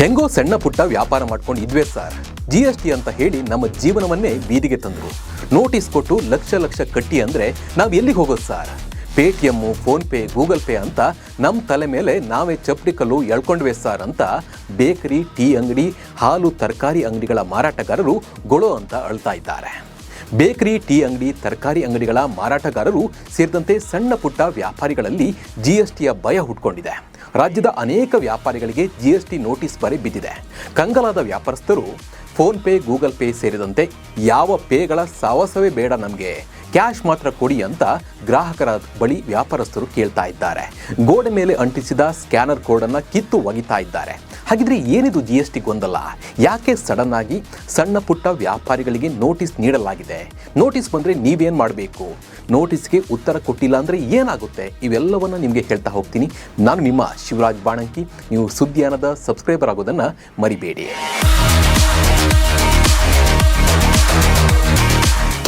ಹೆಂಗೋ ಸಣ್ಣ ಪುಟ್ಟ ವ್ಯಾಪಾರ ಮಾಡ್ಕೊಂಡು ಇದ್ವೇ ಸರ್. ಜಿ ಎಸ್ ಟಿ ಅಂತ ಹೇಳಿ ನಮ್ಮ ಜೀವನವನ್ನೇ ಬೀದಿಗೆ ತಂದರು. ನೋಟಿಸ್ ಕೊಟ್ಟು ಲಕ್ಷ ಲಕ್ಷ ಕಟ್ಟಿ ಅಂದರೆ ನಾವು ಎಲ್ಲಿಗೆ ಹೋಗೋದು sir? Paytm PhonePe Google Pay ಅಂತ ನಮ್ಮ ತಲೆ ಮೇಲೆ ನಾವೇ ಚಪ್ಪಡಿ ಕಲ್ಲು ಎಳ್ಕೊಂಡ್ವೆ ಸರ್ ಅಂತ ಬೇಕರಿ, ಟೀ ಅಂಗಡಿ, ಹಾಲು, ತರಕಾರಿ ಅಂಗಡಿಗಳ ಮಾರಾಟಗಾರರು ಗೊಳೋ ಅಂತ ಅಳ್ತಾ ಇದ್ದಾರೆ. ಬೇಕರಿ, ಟೀ ಅಂಗಡಿ, ತರಕಾರಿ ಅಂಗಡಿಗಳ ಮಾರಾಟಗಾರರು ಸೇರಿದಂತೆ ಸಣ್ಣ ಪುಟ್ಟ ವ್ಯಾಪಾರಿಗಳಲ್ಲಿ ಜಿಎಸ್ಟಿಯ ಭಯ ಹುಟ್ಕೊಂಡಿದೆ. ರಾಜ್ಯದ ಅನೇಕ ವ್ಯಾಪಾರಿಗಳಿಗೆ ಜಿಎಸ್ಟಿ ನೋಟಿಸ್ ಬರೆ ಬಿದ್ದಿದೆ. ಕಂಗಲಾದ ವ್ಯಾಪಾರಸ್ಥರು ಫೋನ್ ಪೇ, ಗೂಗಲ್ ಪೇ ಸೇರಿದಂತೆ ಯಾವ ಪೇಗಳ ಸಾಹಸವೇ ಬೇಡ ನಮಗೆ. ಕ್ಯಾಶ್ ಮಾತ್ರ ಕೊಡಿ ಅಂತ ಗ್ರಾಹಕರ ಬಳಿ ವ್ಯಾಪಾರಸ್ಥರು ಕೇಳ್ತಾ ಇದ್ದಾರೆ. ಗೋಡೆ ಮೇಲೆ ಅಂಟಿಸಿದ ಸ್ಕ್ಯಾನರ್ ಕೋಡನ್ನು ಕಿತ್ತು ಒಗಿತಾ ಇದ್ದಾರೆ. ಹಾಗಿದ್ರೆ ಏನಿದು ಜಿ ಎಸ್ ಟಿ ಗೊಂದಲ? ಯಾಕೆ ಸಡನ್ ಆಗಿ ಸಣ್ಣ ಪುಟ್ಟ ವ್ಯಾಪಾರಿಗಳಿಗೆ ನೋಟಿಸ್ ನೀಡಲಾಗಿದೆ? ನೋಟಿಸ್ ಬಂದರೆ ನೀವೇನು ಮಾಡಬೇಕು? ನೋಟಿಸ್ಗೆ ಉತ್ತರ ಕೊಟ್ಟಿಲ್ಲ ಅಂದರೆ ಏನಾಗುತ್ತೆ? ಇವೆಲ್ಲವನ್ನು ನಿಮಗೆ ಹೇಳ್ತಾ ಹೋಗ್ತೀನಿ. ನಾನು ನಿಮ್ಮ ಶಿವರಾಜ್ ಬಾಣಂಕಿ. ನೀವು ಸುದ್ದಿಯಾನದ ಸಬ್ಸ್ಕ್ರೈಬರ್ ಆಗೋದನ್ನು ಮರಿಬೇಡಿ.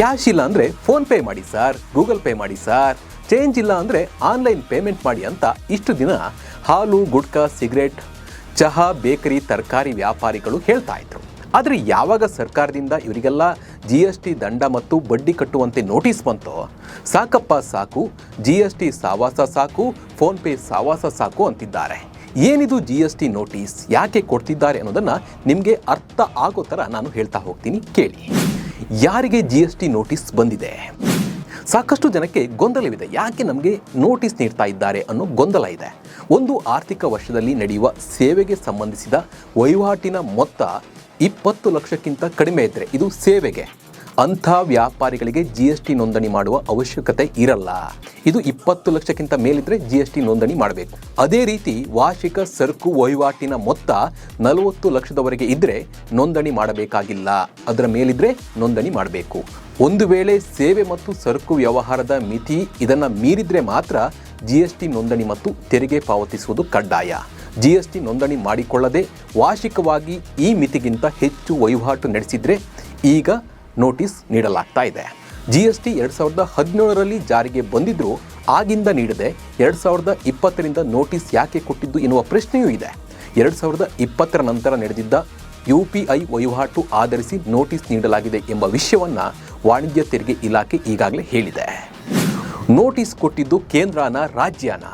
ಕ್ಯಾಶ್ ಇಲ್ಲ ಅಂದರೆ ಫೋನ್ ಪೇ ಮಾಡಿ ಸರ್, ಗೂಗಲ್ ಪೇ ಮಾಡಿ ಸರ್, ಚೇಂಜ್ ಇಲ್ಲ ಅಂದರೆ ಆನ್ಲೈನ್ ಪೇಮೆಂಟ್ ಮಾಡಿ ಅಂತ ಇಷ್ಟು ದಿನ ಹಾಲು, ಗುಟ್ಕಾ, ಸಿಗರೇಟ್, ಚಹಾ, ಬೇಕರಿ, ತರಕಾರಿ ವ್ಯಾಪಾರಿಗಳು ಹೇಳ್ತಾ ಇದ್ರು. ಆದರೆ ಯಾವಾಗ ಸರ್ಕಾರದಿಂದ ಇವರಿಗೆಲ್ಲ ಜಿ ಎಸ್ ಟಿ ದಂಡ ಮತ್ತು ಬಡ್ಡಿ ಕಟ್ಟುವಂತೆ ನೋಟಿಸ್ ಬಂತೋ, ಸಾಕಪ್ಪ ಸಾಕು ಜಿ ಎಸ್ ಟಿ ಸಾವಾಸ ಸಾಕು ಫೋನ್ಪೇ ಸಾವಾಸ ಸಾಕು ಅಂತಿದ್ದಾರೆ. ಏನಿದು ಜಿ ಎಸ್ ಟಿ ನೋಟಿಸ್? ಯಾಕೆ ಕೊಡ್ತಿದ್ದಾರೆ ಅನ್ನೋದನ್ನು ನಿಮಗೆ ಅರ್ಥ ಆಗೋ ಥರ ನಾನು ಹೇಳ್ತಾ ಹೋಗ್ತೀನಿ, ಕೇಳಿ. ಯಾರಿಗೆ ಜಿ ಎಸ್ ಟಿ ನೋಟಿಸ್ ಬಂದಿದೆ? ಸಾಕಷ್ಟು ಜನಕ್ಕೆ ಗೊಂದಲವಿದೆ. ಯಾಕೆ ನಮಗೆ ನೋಟಿಸ್ ನೀಡ್ತಾ ಇದ್ದಾರೆ ಅನ್ನೋ ಗೊಂದಲ ಇದೆ. ಒಂದು ಆರ್ಥಿಕ ವರ್ಷದಲ್ಲಿ ನಡೆಯುವ ಸೇವೆಗೆ ಸಂಬಂಧಿಸಿದ ವಹಿವಾಟಿನ ಮೊತ್ತ ಇಪ್ಪತ್ತು ಲಕ್ಷಕ್ಕಿಂತ ಕಡಿಮೆ ಇದ್ದರೆ ಇದು ಸೇವೆಗೆ. ಅಂಥ ವ್ಯಾಪಾರಿಗಳಿಗೆ ಜಿ ಎಸ್ ಟಿ ನೋಂದಣಿ ಮಾಡುವ ಅವಶ್ಯಕತೆ ಇರಲ್ಲ. ಇದು ಇಪ್ಪತ್ತು ಲಕ್ಷಕ್ಕಿಂತ ಮೇಲಿದ್ರೆ ಜಿ ಎಸ್ ಟಿ ನೋಂದಣಿ ಮಾಡಬೇಕು. ಅದೇ ರೀತಿ ವಾರ್ಷಿಕ ಸರಕು ವಹಿವಾಟಿನ ಮೊತ್ತ ನಲವತ್ತು ಲಕ್ಷದವರೆಗೆ ಇದ್ದರೆ ನೋಂದಣಿ ಮಾಡಬೇಕಾಗಿಲ್ಲ. ಅದರ ಮೇಲಿದ್ರೆ ನೋಂದಣಿ ಮಾಡಬೇಕು. ಒಂದು ವೇಳೆ ಸೇವೆ ಮತ್ತು ಸರಕು ವ್ಯವಹಾರದ ಮಿತಿ ಇದನ್ನು ಮೀರಿದರೆ ಮಾತ್ರ ಜಿ ಎಸ್ ಟಿ ನೋಂದಣಿ ಮತ್ತು ತೆರಿಗೆ ಪಾವತಿಸುವುದು ಕಡ್ಡಾಯ. ಜಿ ಎಸ್ ಟಿ ನೋಂದಣಿ ಮಾಡಿಕೊಳ್ಳದೆ ವಾರ್ಷಿಕವಾಗಿ ಈ ಮಿತಿಗಿಂತ ಹೆಚ್ಚು ವಹಿವಾಟು ನಡೆಸಿದರೆ ಈಗ ನೋಟಿಸ್ ನೀಡಲಾಗ್ತಾ ಇದೆ. ಜಿ ಎಸ್ ಟಿ ಎರಡು ಸಾವಿರದ ಹದಿನೇಳರಲ್ಲಿ ಜಾರಿಗೆ ಬಂದಿದ್ದರೂ ಆಗಿಂದ ನೀಡದೆ ಎರಡು ಸಾವಿರದ ಇಪ್ಪತ್ತರಿಂದ ನೋಟಿಸ್ ಯಾಕೆ ಕೊಟ್ಟಿದ್ದು ಎನ್ನುವ ಪ್ರಶ್ನೆಯೂ ಇದೆ. ಎರಡು ಸಾವಿರದ ಇಪ್ಪತ್ತರ ನಂತರ ನಡೆದಿದ್ದ ಯು ಪಿ ಐ ವಹಿವಾಟು ಆಧರಿಸಿ ನೋಟಿಸ್ ನೀಡಲಾಗಿದೆ ಎಂಬ ವಿಷಯವನ್ನು ವಾಣಿಜ್ಯ ತೆರಿಗೆ ಇಲಾಖೆ ಈಗಾಗಲೇ ಹೇಳಿದೆ. ನೋಟಿಸ್ ಕೊಟ್ಟಿದ್ದು ಕೇಂದ್ರನ ರಾಜ್ಯನ.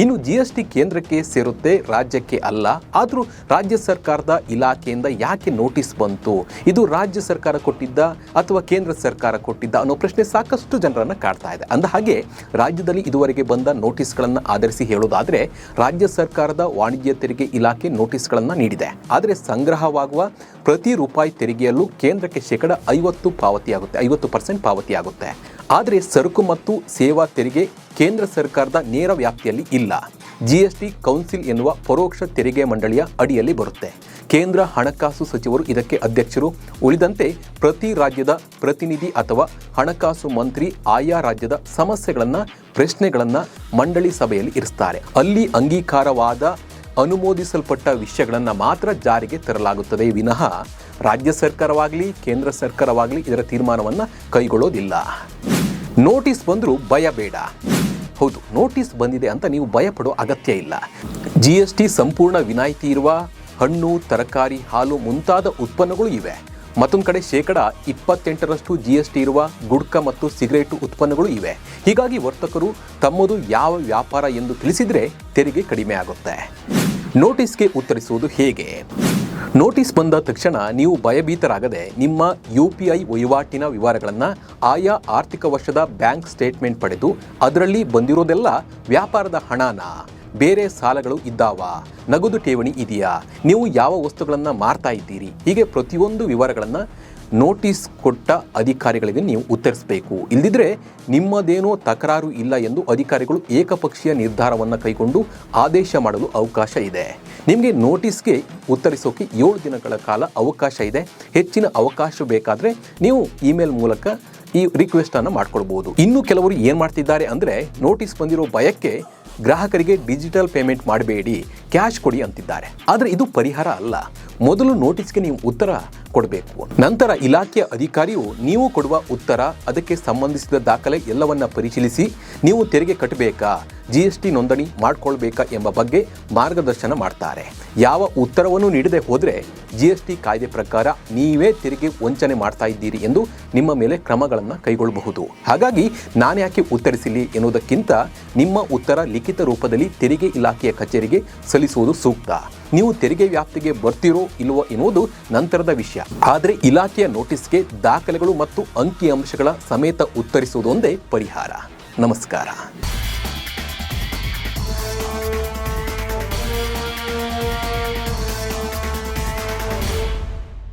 ಇನ್ನು ಜಿ ಎಸ್ ಟಿ ಕೇಂದ್ರಕ್ಕೆ ಸೇರುತ್ತೆ ರಾಜ್ಯಕ್ಕೆ ಅಲ್ಲ, ಆದರೂ ರಾಜ್ಯ ಸರ್ಕಾರದ ಇಲಾಖೆಯಿಂದ ಯಾಕೆ ನೋಟಿಸ್ ಬಂತು? ಇದು ರಾಜ್ಯ ಸರ್ಕಾರ ಕೊಟ್ಟಿದ್ದ ಅಥವಾ ಕೇಂದ್ರ ಸರ್ಕಾರ ಕೊಟ್ಟಿದ್ದ ಅನ್ನೋ ಪ್ರಶ್ನೆ ಸಾಕಷ್ಟು ಜನರನ್ನು ಕಾಡ್ತಾ ಇದೆ. ಅಂದ ಹಾಗೆ ರಾಜ್ಯದಲ್ಲಿ ಇದುವರೆಗೆ ಬಂದ ನೋಟಿಸ್ಗಳನ್ನು ಆಧರಿಸಿ ಹೇಳೋದಾದರೆ ರಾಜ್ಯ ಸರ್ಕಾರದ ವಾಣಿಜ್ಯ ತೆರಿಗೆ ಇಲಾಖೆ ನೋಟಿಸ್ಗಳನ್ನು ನೀಡಿದೆ. ಆದರೆ ಸಂಗ್ರಹವಾಗುವ ಪ್ರತಿ ರೂಪಾಯಿ ತೆರಿಗೆಯಲ್ಲೂ ಕೇಂದ್ರಕ್ಕೆ ಶೇಕಡ ಐವತ್ತು ಪಾವತಿಯಾಗುತ್ತೆ, ಐವತ್ತು ಪರ್ಸೆಂಟ್ ಪಾವತಿಯಾಗುತ್ತೆ. ಆದರೆ ಸರಕು ಮತ್ತು ಸೇವಾ ತೆರಿಗೆ ಕೇಂದ್ರ ಸರ್ಕಾರದ ನೇರ ವ್ಯಾಪ್ತಿಯಲ್ಲಿ ಇಲ್ಲ. ಜಿಎಸ್ಟಿ ಕೌನ್ಸಿಲ್ ಎನ್ನುವ ಪರೋಕ್ಷ ತೆರಿಗೆ ಮಂಡಳಿಯ ಅಡಿಯಲ್ಲಿ ಬರುತ್ತೆ. ಕೇಂದ್ರ ಹಣಕಾಸು ಸಚಿವರು ಇದಕ್ಕೆ ಅಧ್ಯಕ್ಷರು. ಉಳಿದಂತೆ ಪ್ರತಿ ರಾಜ್ಯದ ಪ್ರತಿನಿಧಿ ಅಥವಾ ಹಣಕಾಸು ಮಂತ್ರಿ ಆಯಾ ರಾಜ್ಯದ ಸಮಸ್ಯೆಗಳನ್ನು, ಪ್ರಶ್ನೆಗಳನ್ನು ಮಂಡಳಿ ಸಭೆಯಲ್ಲಿ ಇರಿಸ್ತಾರೆ. ಅಲ್ಲಿ ಅಂಗೀಕಾರವಾದ, ಅನುಮೋದಿಸಲ್ಪಟ್ಟ ವಿಷಯಗಳನ್ನು ಮಾತ್ರ ಜಾರಿಗೆ ತರಲಾಗುತ್ತದೆ. ವಿನಃ ರಾಜ್ಯ ಸರ್ಕಾರವಾಗಲಿ, ಕೇಂದ್ರ ಸರ್ಕಾರವಾಗಲಿ ಇದರ ತೀರ್ಮಾನವನ್ನು ಕೈಗೊಳ್ಳೋದಿಲ್ಲ. ನೋಟಿಸ್ ಬಂದರೂ ಭಯ ಬೇಡ. ಹೌದು, ನೋಟಿಸ್ ಬಂದಿದೆ ಅಂತ ನೀವು ಭಯಪಡೋ ಅಗತ್ಯ ಇಲ್ಲ. ಜಿ ಎಸ್ ಟಿ ಸಂಪೂರ್ಣ ವಿನಾಯಿತಿ ಇರುವ ಹಣ್ಣು, ತರಕಾರಿ, ಹಾಲು ಮುಂತಾದ ಉತ್ಪನ್ನಗಳು ಇವೆ. ಮತ್ತೊಂದು ಕಡೆ ಶೇಕಡ ಇಪ್ಪತ್ತೆಂಟರಷ್ಟು ಜಿ ಎಸ್ ಟಿ ಇರುವ ಗುಡ್ಕ ಮತ್ತು ಸಿಗರೇಟು ಉತ್ಪನ್ನಗಳು ಇವೆ. ಹೀಗಾಗಿ ವರ್ತಕರು ತಮ್ಮದು ಯಾವ ವ್ಯಾಪಾರ ಎಂದು ತಿಳಿಸಿದರೆ ತೆರಿಗೆ ಕಡಿಮೆ ಆಗುತ್ತೆ. ನೋಟಿಸ್ಗೆ ಉತ್ತರಿಸುವುದು ಹೇಗೆ? ನೋಟಿಸ್ ಬಂದ ತಕ್ಷಣ ನೀವು ಭಯಭೀತರಾಗದೆ ನಿಮ್ಮ ಯು ಪಿ ಐ ವಹಿವಾಟಿನ ವಿವರಗಳನ್ನು ಆಯಾ ಆರ್ಥಿಕ ವರ್ಷದ ಬ್ಯಾಂಕ್ ಸ್ಟೇಟ್ಮೆಂಟ್ ಪಡೆದು ಅದರಲ್ಲಿ ಬಂದಿರೋದೆಲ್ಲ ವ್ಯಾಪಾರದ ಹಣನ. ಬೇರೆ ಸಾಲಗಳು ಇದ್ದಾವಾ. ನಗದು ಠೇವಣಿ ಇದೆಯಾ? ನೀವು ಯಾವ ವಸ್ತುಗಳನ್ನು ಮಾರ್ತಾ ಇದ್ದೀರಿ? ಹೀಗೆ ಪ್ರತಿಯೊಂದು ವಿವರಗಳನ್ನು ನೋಟಿಸ್ ಕೊಟ್ಟ ಅಧಿಕಾರಿಗಳಿಗೆ ನೀವು ಉತ್ತರಿಸಬೇಕು. ಇಲ್ಲದಿದ್ದರೆ ನಿಮ್ಮದೇನೋ ತಕರಾರು ಇಲ್ಲ ಎಂದು ಅಧಿಕಾರಿಗಳು ಏಕಪಕ್ಷೀಯ ನಿರ್ಧಾರವನ್ನು ಕೈಗೊಂಡು ಆದೇಶ ಮಾಡಲು ಅವಕಾಶ ಇದೆ. ನಿಮಗೆ ನೋಟಿಸ್ಗೆ ಉತ್ತರಿಸೋಕೆ ಏಳು ದಿನಗಳ ಕಾಲ ಅವಕಾಶ ಇದೆ. ಹೆಚ್ಚಿನ ಅವಕಾಶ ಬೇಕಾದರೆ ನೀವು ಇಮೇಲ್ ಮೂಲಕ ಈ ರಿಕ್ವೆಸ್ಟನ್ನು ಮಾಡ್ಕೊಳ್ಬೋದು ಇನ್ನು ಕೆಲವರು ಏನು ಮಾಡ್ತಿದ್ದಾರೆ ಅಂದರೆ ನೋಟಿಸ್ ಬಂದಿರೋ ಭಯಕ್ಕೆ ಗ್ರಾಹಕರಿಗೆ ಡಿಜಿಟಲ್ ಪೇಮೆಂಟ್ ಮಾಡಬೇಡಿ, ಕ್ಯಾಶ್ ಕೊಡಿ ಅಂತಿದ್ದಾರೆ. ಆದರೆ ಇದು ಪರಿಹಾರ ಅಲ್ಲ. ಮೊದಲು ನೋಟಿಸ್ಗೆ ನೀವು ಉತ್ತರ ಕೊಡಬೇಕು. ನಂತರ ಇಲಾಖೆಯ ಅಧಿಕಾರಿಯು ನೀವು ಕೊಡುವ ಉತ್ತರ, ಅದಕ್ಕೆ ಸಂಬಂಧಿಸಿದ ದಾಖಲೆ ಎಲ್ಲವನ್ನ ಪರಿಶೀಲಿಸಿ, ನೀವು ತೆರಿಗೆ ಕಟ್ಟಬೇಕಾ, ಜಿ ಎಸ್ ಟಿ ನೋಂದಣಿ ಮಾಡಿಕೊಳ್ಬೇಕಾ ಎಂಬ ಬಗ್ಗೆ ಮಾರ್ಗದರ್ಶನ ಮಾಡ್ತಾರೆ. ಯಾವ ಉತ್ತರವನ್ನು ನೀಡದೆ ಹೋದರೆ ಜಿ ಎಸ್ ಟಿ ಕಾಯ್ದೆ ಪ್ರಕಾರ ನೀವೇ ತೆರಿಗೆ ವಂಚನೆ ಮಾಡ್ತಾ ಇದ್ದೀರಿ ಎಂದು ನಿಮ್ಮ ಮೇಲೆ ಕ್ರಮಗಳನ್ನು ಕೈಗೊಳ್ಳಬಹುದು. ಹಾಗಾಗಿ ನಾನ್ಯಾಕೆ ಉತ್ತರಿಸಲಿ ಎನ್ನುವುದಕ್ಕಿಂತ ನಿಮ್ಮ ಉತ್ತರ ಲಿಖಿತ ರೂಪದಲ್ಲಿ ತೆರಿಗೆ ಇಲಾಖೆಯ ಕಚೇರಿಗೆ ಸಲ್ಲಿಸುವುದು ಸೂಕ್ತ. ನೀವು ತೆರಿಗೆ ವ್ಯಾಪ್ತಿಗೆ ಬರ್ತಿರೋ ಇಲ್ವೋ ಎನ್ನುವುದು ನಂತರದ ವಿಷಯ. ಆದರೆ ಇಲಾಖೆಯ ನೋಟಿಸ್ಗೆ ದಾಖಲೆಗಳು ಮತ್ತು ಅಂಕಿಅಂಶಗಳ ಸಮೇತ ಉತ್ತರಿಸುವುದೊಂದೇ ಪರಿಹಾರ. ನಮಸ್ಕಾರ.